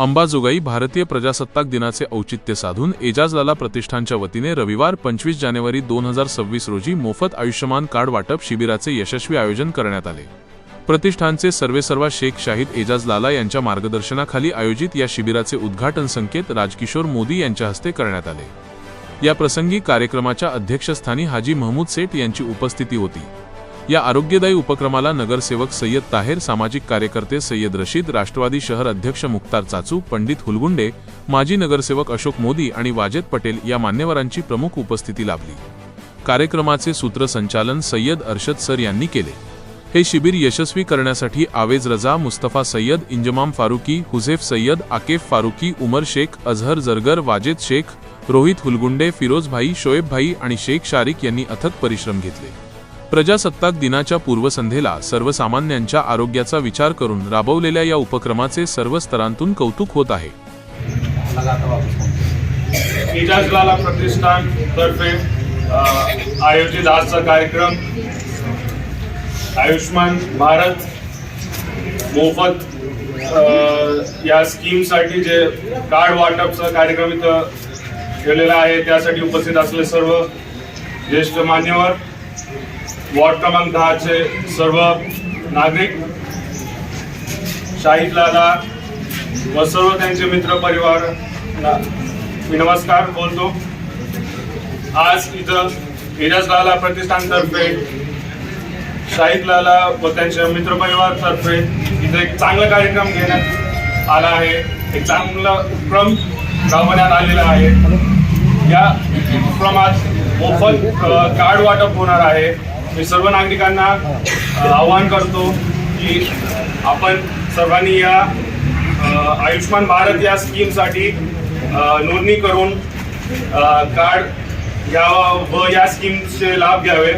अंबाजोगाई भारतीय प्रजासत्ताक दिनाचे औचित्य साधून एजाजलाला प्रतिष्ठानच्या वतीने रविवार पंचवीस जानेवारी दोन हजार सव्वीस रोजी मोफत आयुष्यमान कार्ड वाटप शिबिराचे यशस्वी आयोजन करण्यात आले. प्रतिष्ठानचे सर्वेसर्वा शेख शाहिद एजाज लाला यांच्या मार्गदर्शनाखाली आयोजित या शिबिराचे उद्घाटन संकेत राजकिशोर मोदी यांच्या हस्ते करण्यात आले. या प्रसंगी कार्यक्रमाच्या अध्यक्षस्थानी हाजी महमूद सेठ यांची उपस्थिती होती. या आरोग्यदायी उपक्रमाला नगरसेवक सय्यद ताहेर सामाजिक कार्यकर्ते सय्यद रशीद राष्ट्रवादी शहर अध्यक्ष मुख्तार चाचू पंडित हुलगुंडे माजी नगरसेवक अशोक मोदी आणि वाजेद पटेल या मान्यवरांची प्रमुख उपस्थिती लाभली. कार्यक्रमाचे सूत्रसंचालन सय्यद अरशद सर यांनी केले. हे शिबिर यशस्वी करण्यासाठी आवेज रजा मुस्तफा सय्यद इंजमाम फारुकी हुझेफ सय्यद आकेफ फारुकी उमर शेख अझहर जरगर वाजेद शेख रोहित हुलगुंडे फिरोजभाई शोएबभाई आणि शेख शारिक यांनी अथक परिश्रम घेतले. प्रजासत्ताक दिनाच्या पूर्वसंध्येला सर्वसामान्यांच्या आरोग्याचा विचार करून राबवलेल्या या उपक्रमाचे सर्व स्तरांतून कौतुक होत आहे. इजाज प्रतिष्ठान तर्फे आयोजित आजचा कार्यक्रम आयुष्मान भारत मोफत या स्कीमसाठी जे कार्ड वाटपचा कार्यक्रम इथं ठेवलेला आहे त्यासाठी उपस्थित असलेले सर्व ज्येष्ठ मान्यवर. वॉर्ड क्रमांक दहाचे सर्व नागरिक शाहीद लाला व सर्व त्यांचे मित्र परिवार मी नमस्कार बोलतो. आज इथं एजाज लाला प्रतिष्ठानतर्फे शाहीद लाला व त्यांच्या मित्रपरिवारतर्फे इथं एक चांगला कार्यक्रम घेण्यात आला आहे. एक चांगला उपक्रम राबवण्यात आलेला आहे. या उपक्रमात मोफत कार्ड वाटप होणार आहे. मी सर्व नागरिकांना आवाहन करतो की आपण सर्वांनी या आयुष्मान भारत या स्कीमसाठी नोंदणी करून कार्ड घ्यावं व या स्कीमचे लाभ घ्यावे.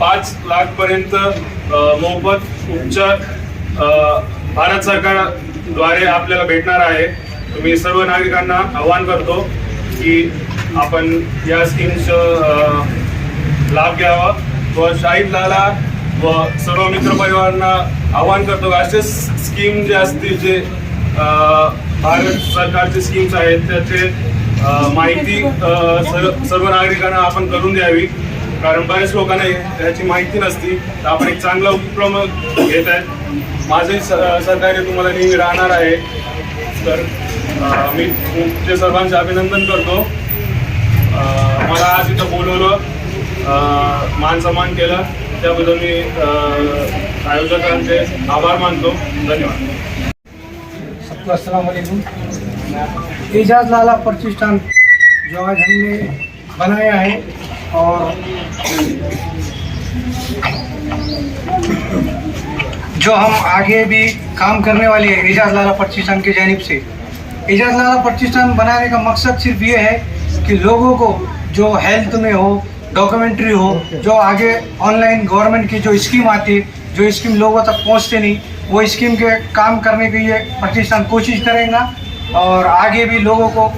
पाच लाखपर्यंत मोफत उपचार भारत सरकारद्वारे आपल्याला भेटणार आहे. मी सर्व नागरिकांना आवाहन करतो. की आपण या स्कीमचं लाभ घ्यावा व शाहीद लाला व सर्व मित्रपरिवारांना आवाहन करतो असे स्कीम जे असतील जे भारत सरकारचे स्कीम्स आहेत त्याचे माहिती सर्व सर्व नागरिकांना आपण करून द्यावी. कारण बऱ्याच लोकांना याची माहिती नसती. तर आपण एक चांगला उपक्रम घेत आहेत माझंही स- सहकार्य तुम्हाला नेहमी राहणार आहे. तर मी तुमचे सर्वांचे अभिनंदन करतो. मला आज इथं बोलवलं मान सन्मान केलं. त्याबद्दल मी आयोजकांचे आभार मानतो. धन्यवाद. सबको एजाज लाला प्रतिष्ठान जो आज हमने बनाया है और जो हम आगे भी काम करने वाले हैं एजाज लाला प्रतिष्ठान की जानब से। एजाज लाला प्रतिष्ठान बनाने का मकसद सिर्फ़ ये है कि लोगों को जो हेल्थ में हो डॉक्यूमेंट्री हो जो आगे ऑनलाइन गवर्नमेंट की जो स्कीम आती है जो स्कीम लोगों तक पहुँचते नहीं वो स्कीम के काम करने के लिए प्रतिष्ठान कोशिश करेगा और आगे भी लोगों को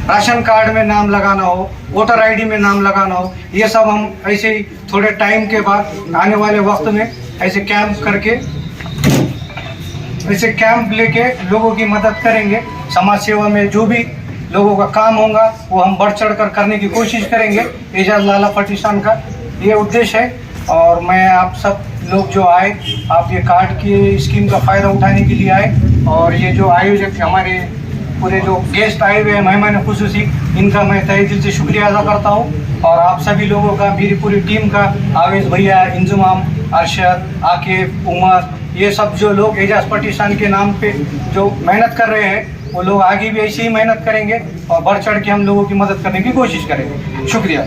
राशन कार्ड में नाम लगाना हो वोटर आईडी में नाम लगाना हो, ये सब हम ऐसे ही थोड़े टाइम के बाद, आने वाले वक्त में ऐसे कैंप करके, ऐसे कैंप लेके लोगों की मदद करेंगे। समाज सेवा में जो भी लोगों का काम होगा, वो हम बढ़ चढ़ कर करने की कोशिश करेंगे। एजाज लाला प्रतिष्ठान का ये उद्देश्य है। और मैं आप सब लोग जो आए, आप ये कार्ड की, स्कीम का फ़ायदा उठाने के लिए आए। और ये जो आयोजक हमारे पूरे जो गेस्ट आए हुए हैं। मेहमान खसूसी इनका मैं तहे दिल से शुक्रिया अदा करता हूँ और आप सभी लोगों का, मेरी पूरी टीम का, आवेश भैया, इंजुमाम, अरशद आकिब उमर, ये सब जो लोग एजाज पटिस्तान के नाम पे जो मेहनत कर रहे हैं, वो लोग आगे भी ऐसे ही मेहनत करेंगे और बढ़ चढ़ के हम लोगों की मदद करने की कोशिश करेंगे। शुक्रिया।